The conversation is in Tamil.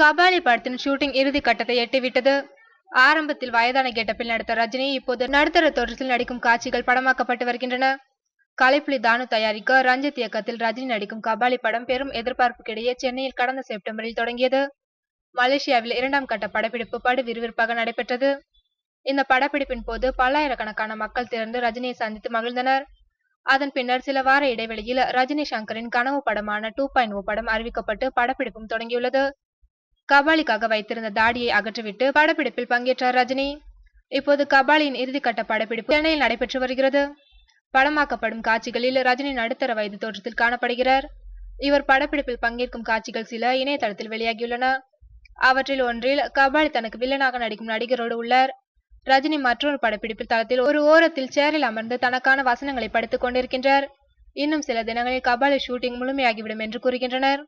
கபாலி படத்தின் ஷூட்டிங் இறுதி கட்டத்தை எட்டிவிட்டது. ஆரம்பத்தில் வயதான கெட்டப்பில் நடித்த ரஜினி இப்போது நடுத்தர தோற்றத்தில் நடிக்கும் காட்சிகள் படமாக்கப்பட்டு வருகின்றன. கலைப்புலி தானு தயாரிக்க ரஞ்சித் இயக்கத்தில் ரஜினி நடிக்கும் கபாலி படம் பெரும் எதிர்பார்ப்புக்கிடையே சென்னையில் கடந்த செப்டம்பரில் தொடங்கியது. மலேசியாவில் இரண்டாம் கட்ட படப்பிடிப்பு படு விறுவிறுப்பாக நடைபெற்றது. இந்த படப்பிடிப்பின் போது பல்லாயிரக்கணக்கான மக்கள் திரண்டு ரஜினியை சந்தித்து மகிழ்ந்தனர். அதன் பின்னர் சில வார இடைவெளியில் ரஜினி சங்கரின் கனவு படமான டூ பாயிண்ட் ஓ படம் அறிவிக்கப்பட்டு படப்பிடிப்பும் தொடங்கியுள்ளது. கபாலிக்காக வைத்திருந்த தாடியை அகற்றிவிட்டு படப்பிடிப்பில் பங்கேற்றார் ரஜினி. இப்போது கபாலியின் இறுதிக்கட்ட படப்பிடிப்பு சென்னையில் நடைபெற்று வருகிறது. படமாக்கப்படும் காட்சிகளில் ரஜினி நடுத்தர வயது தோற்றத்தில் காணப்படுகிறார். இவர் படப்பிடிப்பில் பங்கேற்கும் காட்சிகள் சில இணையதளத்தில் வெளியாகியுள்ளன. அவற்றில் ஒன்றில் கபாலி தனக்கு வில்லனாக நடிக்கும் நடிகரோடு உள்ளார். ரஜினி மற்றொரு படப்பிடிப்பில் தளத்தில் ஒரு ஓரத்தில் சேரில் அமர்ந்து தனக்கான வசனங்களை படித்துக் கொண்டிருக்கின்றார். இன்னும் சில தினங்களில் கபாலி ஷூட்டிங் முழுமையாகிவிடும் என்று கூறுகின்றனர்.